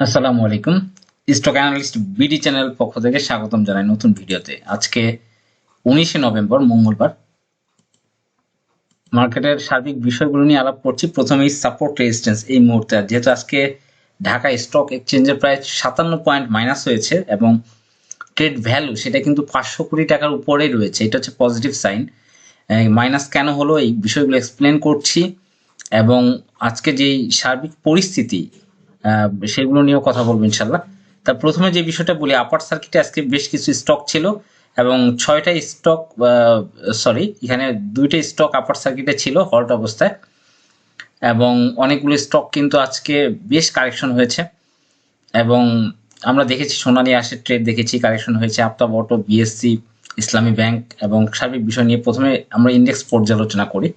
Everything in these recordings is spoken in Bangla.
আসসালামু আলাইকুম। স্টক অ্যানালিস্ট বিডি চ্যানেল পক্ষ থেকে স্বাগতম জানাই নতুন ভিডিওতে। আজকে উনিশে নভেম্বর, মঙ্গলবার। মার্কেটের সার্বিক বিষয়গুলো নিয়ে আলাপ করছি। প্রথমেই সাপোর্ট রেজিস্ট্যান্স এই মুহূর্তে যেহেতু আজকে ঢাকা স্টক এক্সচেঞ্জের প্রায় সাতান্ন পয়েন্ট মাইনাস হয়েছে এবং ট্রেড ভ্যালু সেটা কিন্তু পাঁচশো কোটি টাকার উপরেই রয়েছে। এটা হচ্ছে পজিটিভ সাইন। মাইনাস কেন হলো এই বিষয়গুলো এক্সপ্লেন করছি এবং আজকে যেই সার্বিক পরিস্থিতি সেগুলো নিয়েও কথা বলব ইনশাল্লাহ তা প্রথমে যে বিষয়টা বলি আপার সার্কিটে আজকে বেশ কিছু স্টক ছিল এবং ছয়টা স্টক সরি এখানে দুইটা স্টক আপার সার্কিটে ছিল হল্ট অবস্থায় এবং অনেকগুলো স্টক কিন্তু আজকে বেশ কারেকশন হয়েছে এবং আমরা দেখেছি সোনালী আসে ট্রেড দেখেছি কারেকশন হয়েছে Aftab auto BSC Islami bank এবং সার্বিক বিষয় নিয়ে প্রথমে আমরা ইন্ডেক্স পর্যালোচনা করি।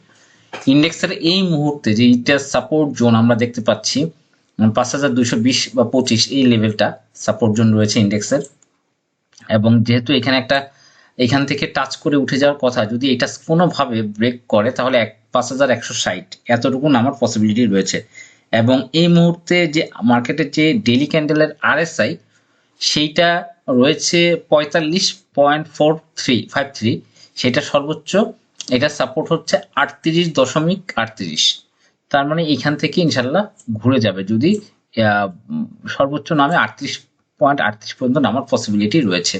ইন্ডেক্সের এই মুহূর্তে যে ইটা সাপোর্ট জোন আমরা দেখতে পাচ্ছি পাঁচ হাজার দুইশো বিশ বা পঁচিশ এই লেভেলটা সাপোর্ট জোন রয়েছে ইন্ডেক্সের এবং যেহেতু এখানে একটা, এখান থেকে টাচ করে উঠে যাওয়ার কথা, যদি এটা কোনোভাবে ব্রেক করে, তাহলে এক, পাঁচ হাজার একশো ষাট এতটুকু আমার পসিবিলিটি রয়েছে। এবং এই মুহূর্তে যে মার্কেটের যে ডেলি ক্যান্ডেলের আরএসআই সেইটা রয়েছে পঁয়তাল্লিশ point four three, five three, সেটা সর্বোচ্চ, এটা সাপোর্ট হচ্ছে আটত্রিশ দশমিক আটত্রিশ। তার মানে এখান থেকে ইনশাল্লাহ ঘুরে যাবে। যদি সর্বোচ্চ নামে আটত্রিশ পয়েন্ট আটত্রিশ পর্যন্ত নামার পসিবিলিটি রয়েছে।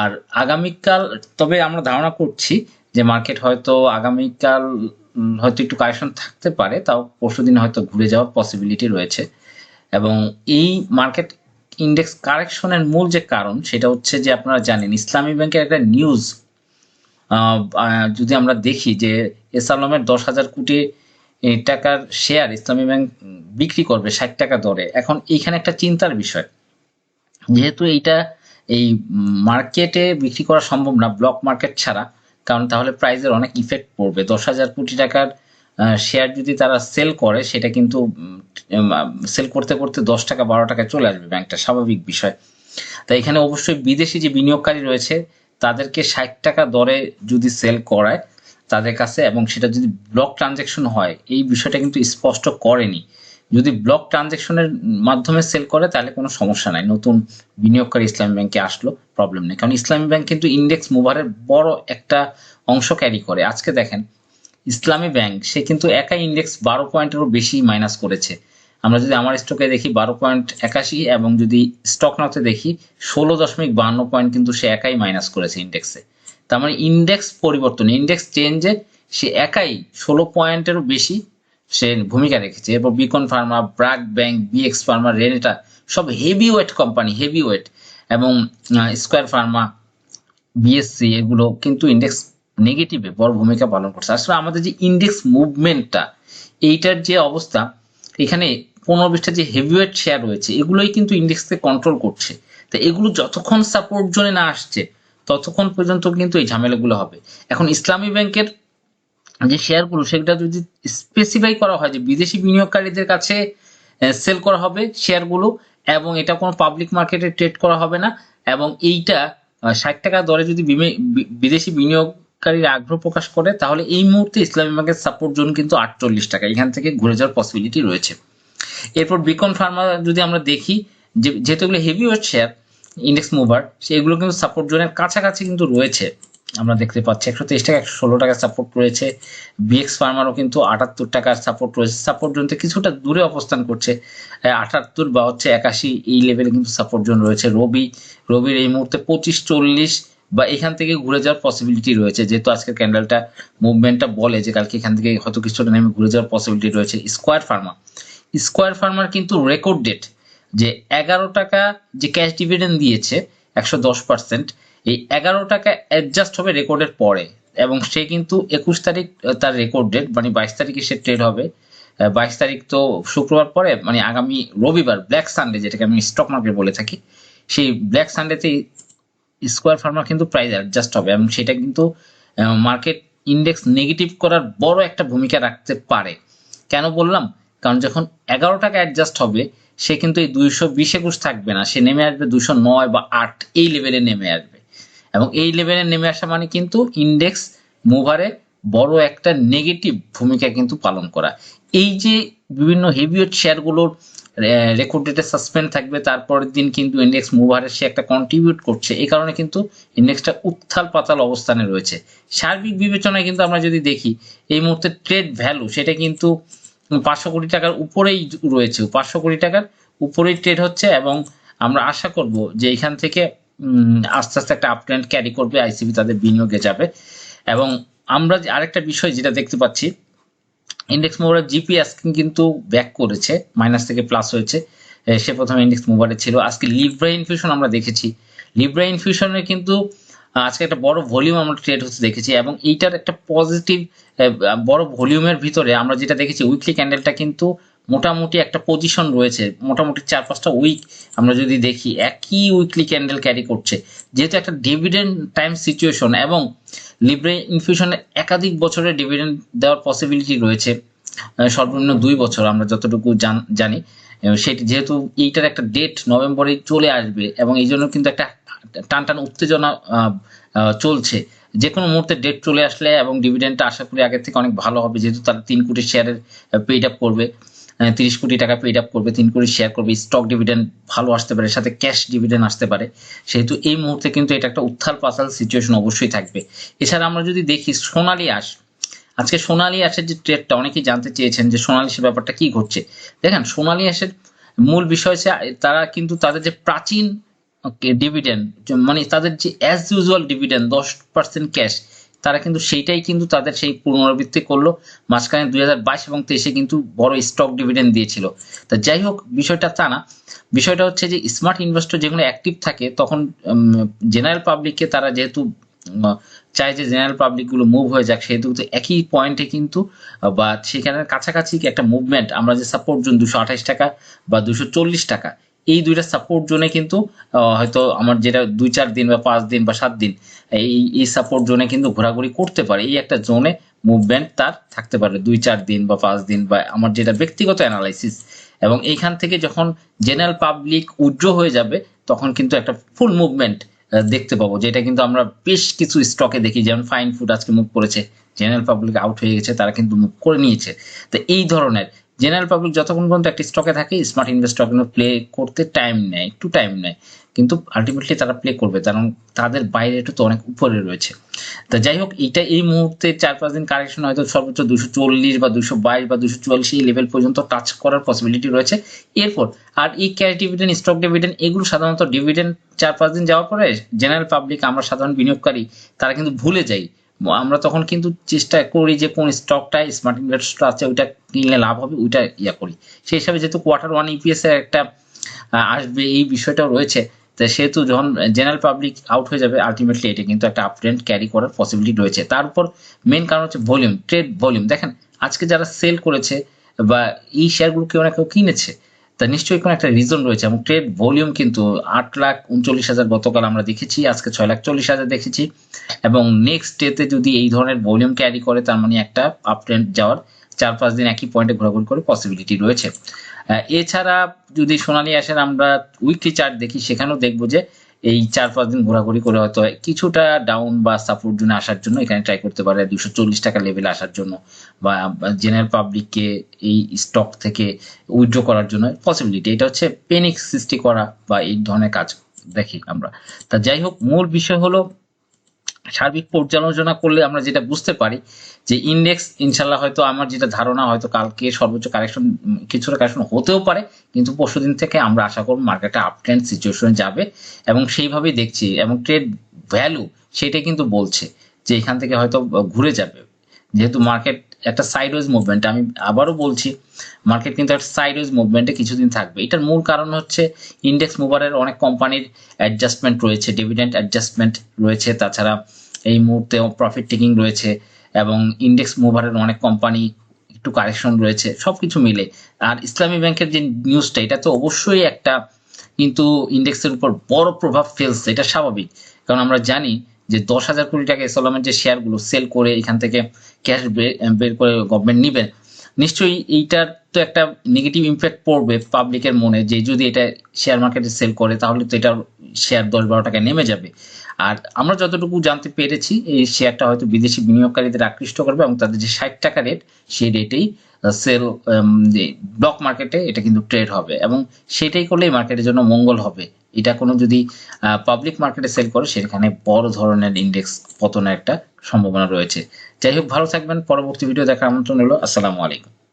আর আগামীকাল, তবে আমরা ধারণা করছি যে মার্কেট হয়তো আগামীকাল হয়তো একটু কারেকশন থাকতে পারে, তাও পরশু দিন হয়তো ঘুরে যাওয়ার পসিবিলিটি রয়েছে। এবং এই মার্কেট ইন্ডেক্স কারেকশনের মূল যে কারণ, সেটা হচ্ছে যে আপনারা জানেন, ইসলামী ব্যাংকের একটা নিউজ যদি আমরা দেখি যে এস দশ হাজার কোটি এ, টাকার শেয়ার ইসলামী ব্যাংক বিক্রি করবে ষাট টাকা দরে। এখন এইখানে একটা চিন্তার বিষয়। যেহেতু এইটা এই মার্কেটে বিক্রি করা সম্ভব না ব্লক মার্কেট ছাড়া কারণ তাহলে প্রাইসের অনেক ইফেক্ট পড়বে। দশ হাজার কোটি টাকার শেয়ার যদি তারা সেল করে সেটা কিন্তু সেল করতে করতে দশ টাকা বারো টাকা চলে আসবে ব্যাংকটা স্বাভাবিক বিষয়। তাই এখানে অবশ্যই বিদেশি যে বিনিয়োগকারী রয়েছে তাদেরকে ষাট টাকা দরে যদি সেল করায় তাদের কাছে এবং সেটা যদি ব্লক ট্রানজেকশন হয়, এই বিষয়টা কিন্তু স্পষ্ট করেনি। যদি ব্লক ট্রানজেকশনের মাধ্যমে সেল করে, তাহলে কোনো সমস্যা নাই। নতুন বিনিয়োগকারী ইসলামী ব্যাংকে আসলো প্রবলেম নেই। কারণ ইসলামী ব্যাংক কিন্তু ইন্ডেক্স মুভারের বড় একটা অংশ ক্যারি করে। আজকে দেখেন, ইসলামী ব্যাংক, সে কিন্তু একাই ইন্ডেক্স বারো পয়েন্টেরও বেশি মাইনাস করেছে। আমরা যদি আমার স্টকে দেখি, বারো পয়েন্ট একাশি এবং যদি স্টক নাতে দেখি, ষোলো দশমিক বাহান্ন পয়েন্ট কিন্তু সে একাই মাইনাস করেছে ইন্ডেক্সে তার মানে ইন্ডেক্স পরিবর্তন ইন্ডেক্স চেঞ্জে সে একাই ষোলো পয়েন্টেরও বেশি সে ভূমিকা রেখেছে। এরপর Beacon pharma BRAC bank BX pharma Renata সব heavy weight company heavy weight এবং স্কোয়ার ফার্মা বিএসসি এগুলো কিন্তু ইন্ডেক্স নেগেটিভে বড় ভূমিকা পালন করছে। আসলে আমাদের যে ইন্ডেক্স মুভমেন্টটা এইটার যে অবস্থা, এখানে পনেরো বিশটা যে হেভিওয়েট শেয়ার রয়েছে, এগুলোই কিন্তু ইন্ডেক্সকে কন্ট্রোল করছে। তো এগুলো যতক্ষণ সাপোর্ট জোনে না আসছে ততক্ষণ পর্যন্ত কিন্তু এই ঝামেলাগুলো হবে। এখন ইসলামী ব্যাংকের যে শেয়ারগুলো সেটা যদি স্পেসিফাই করা হয় যে বিদেশি বিনিয়োগকারীদের কাছে সেল করা হবে শেয়ারগুলো এবং এটা কোনো পাবলিক মার্কেটে ট্রেড করা হবে না এবং এইটা ষাট টাকা দরে যদি বিদেশি বিনিয়োগকারীরা আগ্রহ প্রকাশ করে, তাহলে এই মুহূর্তে ইসলামী ব্যাংকের সাপোর্ট জোন কিন্তু আটচল্লিশ টাকা। এখান থেকে ঘুরে যাওয়ার পসিবিলিটি রয়েছে। এরপর বিকন ফার্মা যদি আমরা দেখি, যে, যেহেতু এগুলো heavy weight share index mover সেগুলো কিন্তু সাপোর্ট জোনের কাছাকাছি কিন্তু রয়েছে। আমরা দেখতে পাচ্ছি একশো তেইশ টাকা, একশো ষোলো টাকা সাপোর্ট রয়েছে। বিএক্স ফার্মারও কিন্তু আটাত্তর টাকার সাপোর্ট রয়েছে। সাপোর্ট জোন কিছুটা দূরে অবস্থান করছে। আটাত্তর বা হচ্ছে একাশি, এই লেভেলে কিন্তু সাপোর্ট জোন রয়েছে। রবি, রবির এই মুহূর্তে পঁচিশ, চল্লিশ বা এখান থেকে ঘুরে যাওয়ার পসিবিলিটি রয়েছে। যেহেতু আজকের ক্যান্ডেলটা মুভমেন্টটা বলে যে কালকে এখান থেকে হয়তো কিছুটা নেমে ঘুরে যাওয়ার পসিবিলিটি রয়েছে। স্কোয়ার ফার্মা স্কোয়ার ফার্মার কিন্তু রেকর্ড ডেট যে এগারো টাকা যে ক্যাশ ডিভিডেন্ড দিয়েছে, একশো দশ পার্সেন্ট এই এগারো টাকা অ্যাডজাস্ট হবে রেকর্ডের পরে। এবং সে কিন্তু একুশ তারিখ তার রেকর্ড ডেট মানে বাইশ তারিখে সে ট্রেড হবে। বাইশ তারিখ তো শুক্রবার পরে মানে আগামী রবিবার ব্ল্যাক সানডে যেটাকে আমি স্টক মার্কেট বলে থাকি, সেই ব্ল্যাক সানডেতে স্কোয়ার ফার্মার কিন্তু প্রাইস অ্যাডজাস্ট হবে। এবং সেটা কিন্তু মার্কেট ইন্ডেক্স নেগেটিভ করার বড় একটা ভূমিকা রাখতে পারে। কেন বললাম? কারণ যখন এগারো টাকা অ্যাডজাস্ট হবে সে কিন্তু এই দুইশো বিশ একুশ থাকবে না। সে নেমে আসবে দুশো নয় বা আট, এই লেভেলে নেমে আসবে। এবং এই লেভেলে নেমে আসা মানে কিন্তু ইন্ডেক্স মুভারে বড় একটা নেগেটিভ ভূমিকা কিন্তু পালন করা। এই যে বিভিন্ন হেভিওয়েট শেয়ারগুলোর রেকর্ড ডেটে সাসপেন্ড থাকবে, তারপরের দিন কিন্তু ইন্ডেক্স মুভারে সে একটা কন্ট্রিবিউট করছে। এই কারণে কিন্তু ইন্ডেক্সটা উত্থাল পাতাল অবস্থানে রয়েছে। সার্বিক বিবেচনায় কিন্তু আমরা যদি দেখি, এই মুহূর্তে ট্রেড ভ্যালু সেটা কিন্তু পাঁচশো কোটি টাকার উপরেই রয়েছে, পাঁচশো কোটি টাকার উপরেই ট্রেড হচ্ছে এবং আমরা আশা করব যে এখান থেকে আস্তে আস্তে একটা আপট্রেন্ড ক্যারি করবে আইসিবি তাদের বিনিয়োগে যাবে। এবং আমরা আরেকটা বিষয় যেটা দেখতে পাচ্ছি ইন্ডেক্স মোবাইলের জিপি আজকে কিন্তু ব্যাক করেছে মাইনাস থেকে প্লাস হয়েছে। সে প্রথমে ইন্ডেক্স মুভারে ছিল। আজকে লিব্রা ইনফিউশন আমরা দেখেছি। লিব্রা ইনফিউশনে কিন্তু আজকে একটা বড় ভলিউম আমরা ট্রেড হতে দেখেছি এবং এইটার একটা পজিটিভ বড় ভলিউমের ভিতরে আমরা যেটা দেখেছি উইকলি ক্যান্ডেলটা কিন্তু মোটামুটি একটা পজিশন রয়েছে, মোটামুটি চার পাঁচটা উইক আমরা যদি দেখি একই উইকলি ক্যান্ডেল ক্যারি করছে। যেহেতু একটা ডিভিডেন্ড টাইম সিচুয়েশন এবং লিব্রে ইনফিউশনের একাধিক বছরের ডিভিডেন্ড দেওয়ার পসিবিলিটি রয়েছে সর্বনিম্ন দুই বছর আমরা যতটুকু জান- জানি। সেটি যেহেতু এইটার একটা ডেট নভেম্বরে চলে আসবে এবং এই জন্য কিন্তু একটা টান টান উত্তেজনা চলছে। যে কোনো মুহূর্তে ডেট চলে আসলে এবং ডিভিডেন্ডটা আশা করি আগের থেকে অনেক ভালো হবে, যেহেতু তারা তিন কোটি শেয়ারের পেড আপ করবে তিরিশ কোটি টাকা পেড আপ করবে, তিন কোটি শেয়ার করবে স্টক ডিভিডেন্ড ভালো আসতে পারে, সাথে ক্যাশ ডিভিডেন্ড আসতে পারে। সেহেতু এই মুহূর্তে কিন্তু এটা একটা উত্থাল পাতাল সিচুয়েশন অবশ্যই থাকবে। এছাড়া আমরা যদি দেখি সোনালী আস আজকে সোনালী আঁশের যে ট্রেডটা অনেকেই জানতে চেয়েছেন যে সোনালী আঁশের ব্যাপারটা কি ঘটছে। দেখেন, সোনালী আঁশের মূল বিষয় তারা কিন্তু তাদের যে প্রাচীন ডিভিডেন্ড মানে তাদের যে অ্যাজ ইউজুয়াল ডিভিডেন্ড দশ পার্সেন্ট ক্যাশ তারা কিন্তু সেইটাই কিন্তু তাদের সেই পুনরাবৃত্তি করল। মাঝখানে দুই হাজার বাইশ এবং তেইশে কিন্তু বড় স্টক ডিভিডেন্ড দিয়েছিল। তা যাই হোক, বিষয়টা তা না। বিষয়টা হচ্ছে যে স্মার্ট ইনভেস্টর যেগুলো অ্যাক্টিভ থাকে, তখন জেনারেল পাবলিককে তারা যেহেতু চায় যে জেনারেল পাবলিকগুলো মুভ হয়ে যাক, সেহেতু কিন্তু একই পয়েন্টে কিন্তু বা সেখানে কাছাকাছি একটা মুভমেন্ট আমরা যে সাপোর্ট জোন দুশো আঠাশ টাকা বা দুশো চল্লিশ টাকা এই দুইটা সাপোর্ট জোনে কিন্তু হয়তো আমার যেটা দুই, চার দিন বা পাঁচ দিন বা সাত দিন, এই এই সাপোর্ট জোনে কিন্তু ঘোরাঘুরি করতে পারে। এই একটা জোনে মুভমেন্ট তার থাকতে পারে দুই, চার দিন বা পাঁচ দিন বা আমার যেটা ব্যক্তিগত অ্যানালাইসিস এবং এইখান থেকে যখন জেনারেল পাবলিক উজ্জ্ব হয়ে যাবে, তখন কিন্তু একটা ফুল মুভমেন্ট দেখতে পাবো। যেটা কিন্তু আমরা বেশ কিছু স্টকে দেখি, যেমন ফাইন ফুড আজকে মুভ করেছে জেনারেল পাবলিক আউট হয়ে গেছে, তারা কিন্তু মুভ করে নিয়েছে। তো এই ধরনের জেনারেল পাবলিক যতক্ষণ পর্যন্ত একটি স্টকে থাকে স্মার্ট ইনভেস্টর কিন্তু প্লে করতে টাইম নেয়, একটু টাইম নেয়। কিন্তু আলটিমেটলি তারা প্লে করবে, কারণ তাদের বাইরে একটু তো অনেক উপরে রয়েছে। তা যাই হোক এটা এই মুহূর্তে চার পাঁচ দিন কারেকশন হয়তো সর্বোচ্চ দুশো চল্লিশ বা দুশো বাইশ বা দুশো চুয়াল্লিশ এই লেভেল পর্যন্ত টাচ করার পসিবিলিটি রয়েছে। এরপর, আর এই ক্যাশ ডিভিডেন্ড স্টক ডিভিডেন্ড এগুলো সাধারণত ডিভিডেন্ড চার পাঁচ দিন যাওয়ার পরে জেনারেল পাবলিক আমরা সাধারণ বিনিয়োগকারী, তারা কিন্তু ভুলে যাই। আমরা তখন কিন্তু চেষ্টা করি যে কোন স্টকটা স্মার্ট ইনভেস্টর আছে, ওইটা কিনলে লাভ হবে, ওইটা ইয়া করি। সেই হিসাবে যেহেতু কোয়ার্টার ওয়ান ইপিএস এর একটা আসবে, এই বিষয়টাও রয়েছে, তো সেহেতু যখন জেনারেল পাবলিক আউট হয়ে যাবে আলটিমেটলি এটা কিন্তু একটা আপট্রেন্ড ক্যারি করার পসিবিলিটি রয়েছে। তার উপর মেন কারণ হচ্ছে ভলিউম ট্রেড ভলিউম দেখেন, আজকে যারা সেল করেছে বা এই শেয়ারগুলো কেউ না কেউ কিনেছে তা নিশ্চয়ই কোনো একটা রিজন রয়েছে। এবং ট্রেড ভলিউম কিন্তু আট লাখ উনচল্লিশ হাজার গতকাল আমরা দেখেছি, আজকে ছয় লাখ চল্লিশ হাজার দেখেছি। এবং নেক্সট ডেতে যদি এই ধরনের ভলিউম ক্যারি করে, তার মানে একটা আপ ট্রেন্ড যাওয়ার চার পাঁচ দিন একই পয়েন্টে ঘোরাঘুরি করে পসিবিলিটি রয়েছে। এছাড়া যদি সোনালি আসেন, আমরা উইকলি চার্ট দেখি, সেখানেও দেখব যে এই চার পাঁচ দিন ঘোরাঘুরি করে হয়তো কিছুটা ডাউন বা সাপোর্ট জন্য আসার জন্য এখানে ট্রাই করতে পারে। দুশো চল্লিশ টাকা লেভেলে আসার জন্য বা জেনারেল পাবলিককে এই স্টক থেকে উইথড্র করার জন্য পসিবিলিটি এটা হচ্ছে পেনিক সৃষ্টি করা বা এই ধরনের কাজ দেখি আমরা। তা যাই হোক, মূল বিষয় হলো সার্বিক পর্যালোচনা করলে আমরা যেটা বুঝতে পারি যে ইন্ডেক্স ইনশাল্লাহ হয়তো আমার যেটা ধারণা হয়তো কালকে সর্বোচ্চ কারেকশন কিছুটা কারেকশন হতেও পারে, কিন্তু পরশুদিন থেকে আমরা আশা করব মার্কেটটা আপ ট্রেন্ড সিচুয়েশনে যাবে এবং সেইভাবেই দেখছি এবং ট্রেড ভ্যালু সেটাই কিন্তু বলছে যে এখান থেকে হয়তো ঘুরে যাবে। যেহেতু মার্কেট একটা সাইডওয়েজ মুভমেন্ট আমি আবারও বলছি মার্কেট কিন্তু একটা সাইডওয়েজ মুভমেন্টে কিছুদিন থাকবে। এটার মূল কারণ হচ্ছে ইন্ডেক্স মুভারের অনেক কোম্পানির অ্যাডজাস্টমেন্ট রয়েছে ডিভিডেন্ট অ্যাডজাস্টমেন্ট রয়েছে, তাছাড়া এই মুহূর্তে প্রফিট টেকিং রয়েছে এবং ইন্ডেক্স মুভারের অনেক কোম্পানি একটু কারেকশন রয়েছে সব কিছু মিলে। আর ইসলামী ব্যাংকের যে নিউজটা এটা তো অবশ্যই একটা কিন্তু ইন্ডেক্সের উপর বড় প্রভাব ফেলছে, এটা স্বাভাবিক। কারণ আমরা জানি যে দশ হাজার কোটি টাকা এসলামের যে শেয়ারগুলো সেল করে এখান থেকে ক্যাশ বের করে গভর্নমেন্ট নিবেন নিশ্চয়ই এইটার তো একটা নেগেটিভ ইম্প্যাক্ট পড়বে পাবলিকের মনে যে যদি এটা শেয়ার মার্কেটে সেল করে, তাহলে তো এটা শেয়ার দশ বারো টাকায় নেমে যাবে। আর আমরা যতটুকু জানতে পেরেছি, এই শেয়ারটা হয়তো বিদেশি বিনিয়োগকারীদের আকৃষ্ট করবে এবং তাদের যে ষাট টাকা রেট সেই রেটেই সেল ব্লক মার্কেটে এটা কিন্তু ট্রেড হবে এবং সেটাই করলে মার্কেটের জন্য মঙ্গল হবে। এটা কোনো যদি পাবলিক মার্কেটে সেল করে, সেখানে বড় ধরনের ইন্ডেক্স পতনের একটা সম্ভাবনা রয়েছে। যাই হোক, ভালো থাকবেন। পরবর্তী ভিডিও দেখার আমন্ত্রণ হলো আসসালামু আলাইকুম।